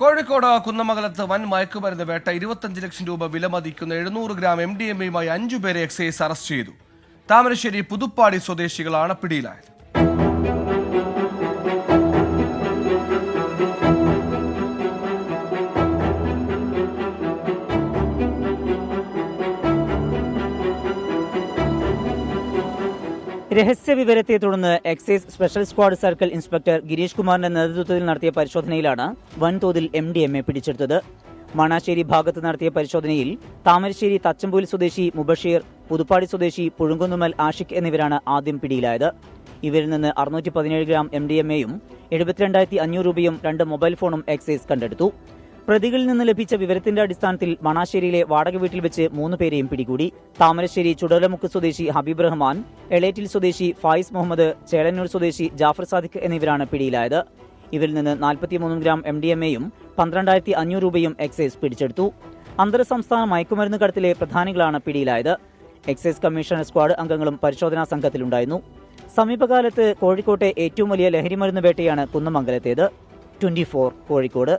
കോഴിക്കോട് കുന്നമംഗലത്ത് വൻ മയക്കുമരുന്ന് വേട്ട ഇരുപത്തഞ്ച് ലക്ഷം രൂപ വിലമതിക്കുന്ന എഴുന്നൂറ് ഗ്രാം എം ഡി എം എയുമായി അഞ്ചു പേരെ എക്സൈസ് അറസ്റ്റ് ചെയ്തു. താമരശ്ശേരി പുതുപ്പാടി സ്വദേശികളാണ് പിടിയിലായത്. രഹസ്യ വിവരത്തെ തുടർന്ന് excise special squad circle inspector Girish കുമാറിന്റെ നേതൃത്വത്തിൽ നടത്തിയ പരിശോധനയിലാണ് വൻതോതിൽ എം ഡി എം എ പിടിച്ചെടുത്തത്. മണാശ്ശേരി ഭാഗത്ത് നടത്തിയ പരിശോധനയിൽ താമരശ്ശേരി തച്ചമ്പൂൽ സ്വദേശി മുബഷീർ പുതുപ്പാടി സ്വദേശി പുഴുങ്കുന്നുമൽ ആഷിഖ് എന്നിവരാണ് ആദ്യം പിടിയിലായത്. ഇവരിൽ നിന്ന് അറുന്നൂറ്റി പതിനേഴ് ഗ്രാം എം ഡി എം എയും എഴുപത്തിരണ്ടായിരത്തി അഞ്ഞൂറ് രൂപയും രണ്ട് മൊബൈൽ ഫോണും എക്സൈസ് കണ്ടെടുത്തു. പ്രതികളിൽ നിന്ന് ലഭിച്ച വിവരത്തിന്റെ അടിസ്ഥാനത്തിൽ മണാശ്ശേരിയിലെ വാടക വീട്ടിൽ വെച്ച് മൂന്ന് പേരെയും പിടികൂടി. താമരശ്ശേരി ചുടലമുക്ക് സ്വദേശി ഹബീബ് റഹ്മാൻ എളേറ്റിൽ സ്വദേശി ഫായിസ് മുഹമ്മദ് ചേളന്നൂർ സ്വദേശി ജാഫർ സാദിഖ് എന്നിവരാണ് പിടിയിലായത്. ഇവരിൽ നിന്ന് നാൽപ്പത്തിമൂന്ന് ഗ്രാം എം ഡി എം എയും പന്ത്രണ്ടായിരത്തി അഞ്ഞൂറ് രൂപയും എക്സൈസ് പിടിച്ചെടുത്തു. അന്തർ സംസ്ഥാന മയക്കുമരുന്ന് കടത്തിലെ പ്രധാനികളാണ് പിടിയിലായത്. എക്സൈസ് കമ്മീഷണർ സ്ക്വാഡ് അംഗങ്ങളും പരിശോധനാ സംഘത്തിലുണ്ടായിരുന്നു. സമീപകാലത്ത് കോഴിക്കോട്ടെ ഏറ്റവും വലിയ ലഹരിമരുന്ന് വേട്ടയാണ് കുന്നമംഗലത്തേത്. ട്വന്റി കോഴിക്കോട്.